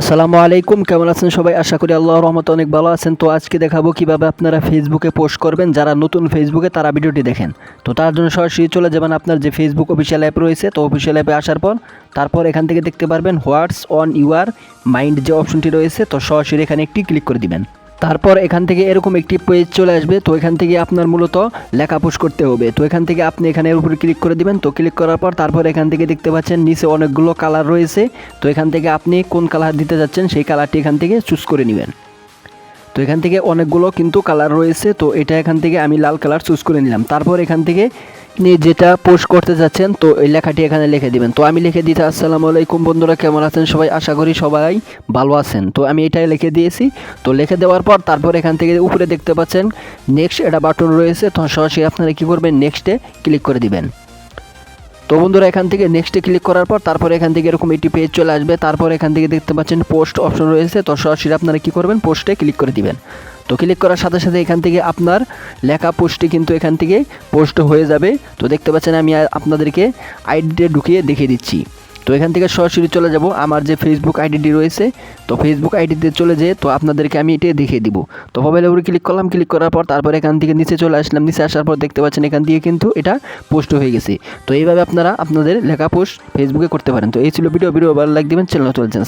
আসসালামু আলাইকুম, কেমন আছেন সবাই? আশা করি আল্লাহ রহমত অনেক ভালো আছেন। তো আজকে দেখাবো কীভাবে আপনারা ফেসবুকে পোস্ট করবেন। যারা নতুন ফেসবুকে তারা ভিডিওটি দেখেন। তো তার জন্য সরাসরি চলে যাবেন আপনার যে ফেসবুক অফিসিয়াল অ্যাপ রয়েছে, তো অফিসিয়াল অ্যাপে আসার পর তারপর এখান থেকে দেখতে পারবেন হোয়াটস অন ইউর মাইন্ড যে অপশনটি রয়েছে, তো সরাসরি এখানে একটি ক্লিক করে দিবেন। তারপর এখান থেকে এরকম একটি পেজ চলে আসবে, তো এখান থেকে আপনার মূলত লেখা পোস্ট করতে হবে। তো এখান থেকে আপনি এখানে এর উপরে ক্লিক করে দিবেন, তো ক্লিক করার পর তারপর এখান থেকে দেখতে পাচ্ছেন নিচে অনেকগুলো কালার রয়েছে। তো এখান থেকে আপনি কোন কালার দিতে যাচ্ছেন সেই কালারটি এখান থেকে চুজ করে নেবেন। তো এখান থেকে অনেকগুলো কিন্তু কালার রয়েছে, তো এটা এখান থেকে আমি লাল কালার চুজ করে নিলাম। তারপর এখান থেকে আপনি যেটা পোস্ট করতে যাচ্ছেন, তো এই লেখাটি এখানে লিখে দিবেন। তো আমি লিখে দিতে আসসালামু আলাইকুম বন্ধুরা, কেমন আছেন সবাই? আশা করি সবাই ভালো আছেন। তো আমি এটাই লিখে দিয়েছি। তো লিখে দেওয়ার পর তারপর এখান থেকে উপরে দেখতে পাচ্ছেন নেক্সট এটা বাটন রয়েছে। তো সরাসরি আপনারা কী করবেন নেক্সটে ক্লিক করে দিবেন। তো বন্ধুরা, এখান থেকে নেক্সটে ক্লিক করার পর তারপরে এখান থেকে এরকম একটি পেজ চলে আসবে। তারপর এখান থেকে দেখতে পাচ্ছেন পোস্ট অপশন রয়েছে। তো সরাসরি আপনারা কী করবেন? পোস্টে ক্লিক করে দিবেন। তো ক্লিক করার সাথে সাথে এখান থেকে আপনার লেখা পোস্টটি কিন্তু এখান থেকে পোস্ট হয়ে যাবে। তো দেখতে পাচ্ছেন আমি আপনাদেরকে আইডিতে ঢুকিয়ে দেখিয়ে দিচ্ছি। তো এখান থেকে সরাসরি চলে যাব। আমার যে ফেসবুক আইডিটি রয়েছে, তো ফেসবুক আইডিতে চলে যেয়ে তো আপনাদেরকে আমি এটা দেখিয়ে দিব। তো মোবাইলের উপরে ক্লিক করলাম ক্লিক করার পর তারপর এখান থেকে নিচে চলে আসলাম। নিচে আসার পর দেখতে পাচ্ছেন এখান থেকে কিন্তু এটা পোস্ট হয়ে গেছে। তো এইভাবে আপনারা আপনাদের লেখা পোস্ট ফেসবুকে করতে পারেন। তো এই ছিল ভিডিও ভিডিও ভালো লাগ দেবেন চ্যানেল চলছেন